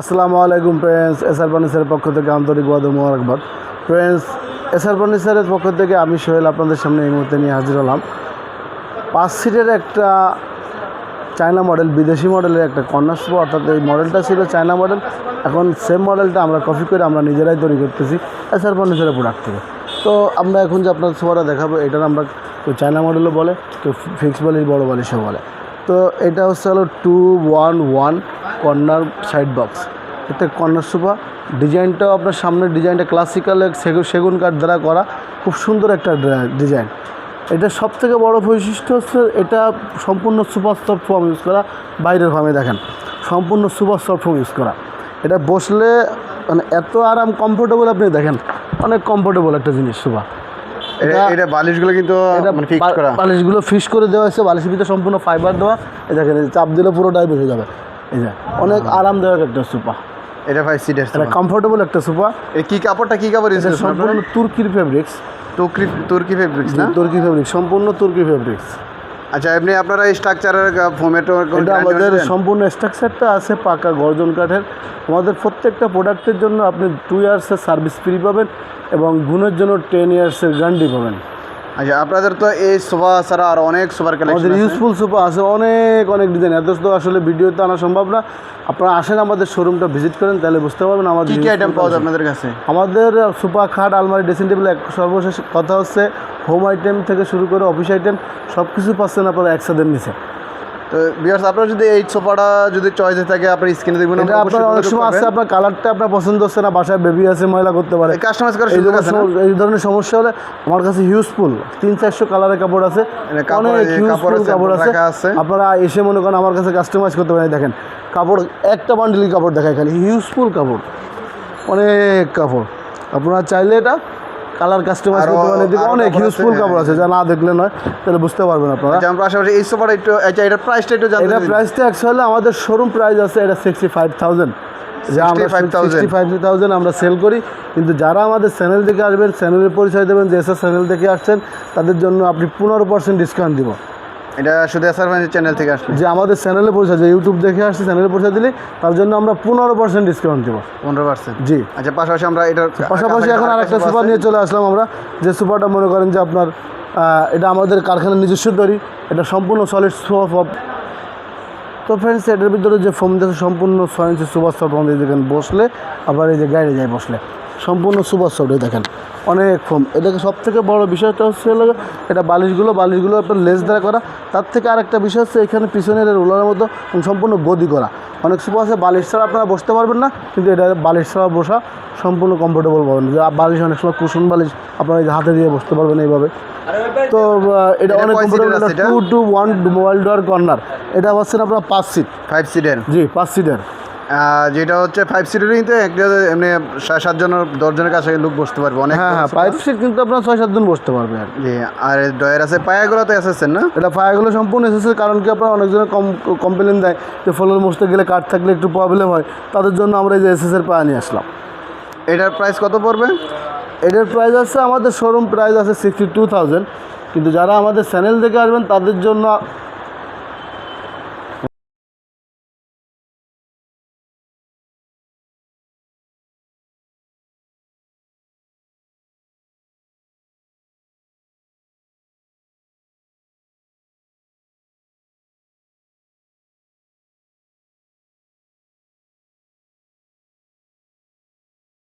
আসসালামু আলাইকুম friends SR ফার্নিচারের পক্ষ থেকে আন্তরিক বাদ মোবারকবাদ। ফ্রেন্ডস এসআর ফার্নিচারের পক্ষ থেকে আমি সোহেল আপনাদের সামনে এই মুহূর্তে নিয়ে হাজির হলাম। পাঁচ সিটের একটা চায়না মডেল বিদেশি মডেলের একটা সোফা অর্থাৎ এই মডেলটা ছিল চায়না মডেল এখন সেম মডেলটা আমরা কপি করে আমরা নিজেরাই তৈরি করতেছি এসআর ফার্নিচারের প্রোডাক্ট থেকে। তো আমরা এখন যে আপনার সোফাটা দেখাবো, এটার আমরা কেউ চায়না মডেলও বলে, কেউ ফিক্স বড় বালিশও বলে। তো এটা হচ্ছে হলো two one one corner side box. এটা কর্নার সোফা ডিজাইনটাও আপনার সামনের ডিজাইনটা ক্লাসিক্যাল সেগুন সেগুন কাঠ দ্বারা করা খুব সুন্দর একটা ডিজাইন। এটা সব থেকে বড় বৈশিষ্ট্য হচ্ছে এটা সম্পূর্ণ সুপার সফট ফর্ম ইউজ করা বাইরের ফার্মে দেখেন সম্পূর্ণ সুপার সফট ফর্ম ইউজ করা। এটা বসলে মানে এত আরাম কমফোর্টেবল আপনি দেখেন অনেক কমফোর্টেবল একটা জিনিস সুপা এটা- বালিশগুলো কিন্তু এটা মানে ফিক্স করা। বালিশগুলো ফিক্স করে দেওয়া হয়েছে বালিশের ভিতরে সম্পূর্ণ ফাইবার দেওয়া দেখেন চাপ দিলে পুরোটাই বেরিয়ে যাবে। এই যে অনেক আরামদায়ক একটা সুপা। এটা ফাইভ সিটের এটা কমফোর্টেবল একটা সুপা। এই কি কাপড়টা কি কাপড় ইউজ সম্পূর্ণ তুর্কির ফেব্রিক্স তুর্কি তুর্কি ফেব্রিক্স না? তুর্কি ফেব্রিক্স সম্পূর্ণ তুর্কি ফেব্রিক্স আচ্ছা এমনি আপনারা এই স্ট্রাকচারের ফোমেটো এটা আমাদের সম্পূর্ণ স্ট্রাকচারটা আছে পাকা গর্জন কাঠের। আমাদের প্রত্যেকটা প্রোডাক্টের জন্য আপনি টু ইয়ার্সের সার্ভিস ফ্রি পাবেন এবং গুণের জন্য টেন ইয়ার্সের গ্যারান্টি পাবেন। আচ্ছা আপনাদের তো এই সোফা ছাড়া আর অনেক সোফার আমাদের কালেকশন ইউজফুল সোফা আছে অনেক অনেক ডিজাইন এত তো আসলে ভিডিওতে আনা সম্ভব না। আপনারা আসেন আমাদের শোরুমটা ভিজিট করেন তাহলে বুঝতে পারবেন আমাদের কী কি আইটেম পাওয়া যায় আপনাদের কাছে? আমাদের সোফা খাট আলমারি ড্রেসিং টেবিল এক সর্বশেষ কথা হচ্ছে হোম আইটেম থেকে শুরু করে অফিস আইটেম সব কিছু পাচ্ছেন আপনারা একসাথে নিচে। বিয়ার্স আপনারা যদি এই সোফাটা যদি চয়েসে থাকে আপনার স্ক্রিনে দেখবেন এটা আপনার অনেক সময় আছে আপনার কালারটা আপনার পছন্দ হচ্ছে না বাসায় বেবি আছে ময়লা করতে পারে। কাস্টমাইজ করার সুযোগ ধরনের আছে এই ধরনের সমস্যা হলে আমার কাছে হিউজফুল তিন চারশো কালারের কাপড় আছে। অনেক হিউজফুল কাপড় আছে। আপনারা এসে মনে করেন আমার কাছে কাস্টমাইজ করতে পারেন। দেখেন কাপড় একটা বান্ডিল কাপড় দেখায় খালি হিউজফুল কাপড়। অনেক কাপড়। আপনারা চাইলে এটা কালার কাস্টমাইজ করতে পারেন এদিকে অনেক ইউজফুল কাপড় আছে যা না দেখলে নয় তাহলে বুঝতে পারবেন আপনারা। আচ্ছা আমরা করি এই সোফাটা একটু আচ্ছা এটার প্রাইসটা একটু জানতে এটা। প্রাইসটা অ্যাকচুয়ালি আমাদের শোরুম প্রাইস আছে এটা সিক্সটি ফাইভ থাউজেন্ড যা আমরা 65,000 সিক্সটি ফাইভ থাউজেন্ড আমরা সেল করি কিন্তু যারা আমাদের চ্যানেল থেকে আসবেন চ্যানেলের পরিচয় দেবেন যে এসে চ্যানেল থেকে আসছেন তাদের জন্য আপনি পনেরো পার্সেন্ট ডিসকাউন্ট দিব। এটা শুধু এসআর চ্যানেল থেকে আসলে যে আমাদের চ্যানেলে পরিচয় যে ইউটিউব দেখে আসছে চ্যানেলে পরিচয় দিলে তার জন্য আমরা পনেরো পার্সেন্ট ডিসকাউন্ট দিব। পনেরো পার্সেন্ট জি। আচ্ছা পাশাপাশি আমরা এটার পাশাপাশি এখন আরেকটা সুপার নিয়ে চলে আসলাম আমরা যে সুপারটা মনে করেন যে আপনার এটা আমাদের কারখানার নিজস্ব তৈরি এটা সম্পূর্ণ সলিড সোফা তো ফ্রেন্ডস এটার ভিতরে যে ফোম দেখে সম্পূর্ণ ছয় ইঞ্চি সুপার সফট আমাদের দেখেন বসলে আবার এই যে গাড়ি যায় বসলে। সম্পূর্ণ সুপার সফট দেখেন। অনেক ফোম। এটাকে সব থেকে বড় বিষয়টা হচ্ছে হলো এটা বালিশগুলো বালিশগুলো আপনার লেস দ্বারা করা। তার থেকে আরেকটা বিষয় হচ্ছে এখানে পিছনের রোলারের মতো সম্পূর্ণ গদি করা। অনেক সুপার আছে বালিশ ছাড়া আপনারা বসতে পারবেন না কিন্তু এটা বালিশ ছাড়া বসা সম্পূর্ণ কমফোর্টেবল পাবেন। যে বালিশ অনেক সময় কুশন বালিশ আপনারা এই হাতে দিয়ে বসতে পারবেন এইভাবে। তো এটা অনেক comfortable? Two two one mobile drawer corner এটা পাচ্ছেন আপনার পাঁচ সিট ফাইভ সিটের জি পাঁচ সিটের যেটা হচ্ছে ফাইভ সিটেরই কিন্তু এমনি সাত সাতজনের দশজনের কাছে লোক বসতে পারবে অনেক হ্যাঁ হ্যাঁ পাইপ সিট কিন্তু আপনার ছয় সাতজন বসতে পারবে আর। জি আর ডয়ের আছে পায়াগুলো তো এসেছেন না? এটা ফায়ারগুলো সম্পূর্ণ এসেছে কারণ কি আপনার অনেকজনের কম কমপ্লেন দেয় যে ফলোর মুছতে গেলে কাঠ থাকলে একটু প্রবলেম হয়। তাদের জন্য আমরা এই যে এস এর পায়া নিয়ে আসলাম। এটার প্রাইস কত পড়বে? এটার প্রাইস আছে আমাদের শোরুম প্রাইস আছে সিক্সটি টু থাউজেন্ড কিন্তু যারা আমাদের চ্যানেল থেকে আসবেন তাদের জন্য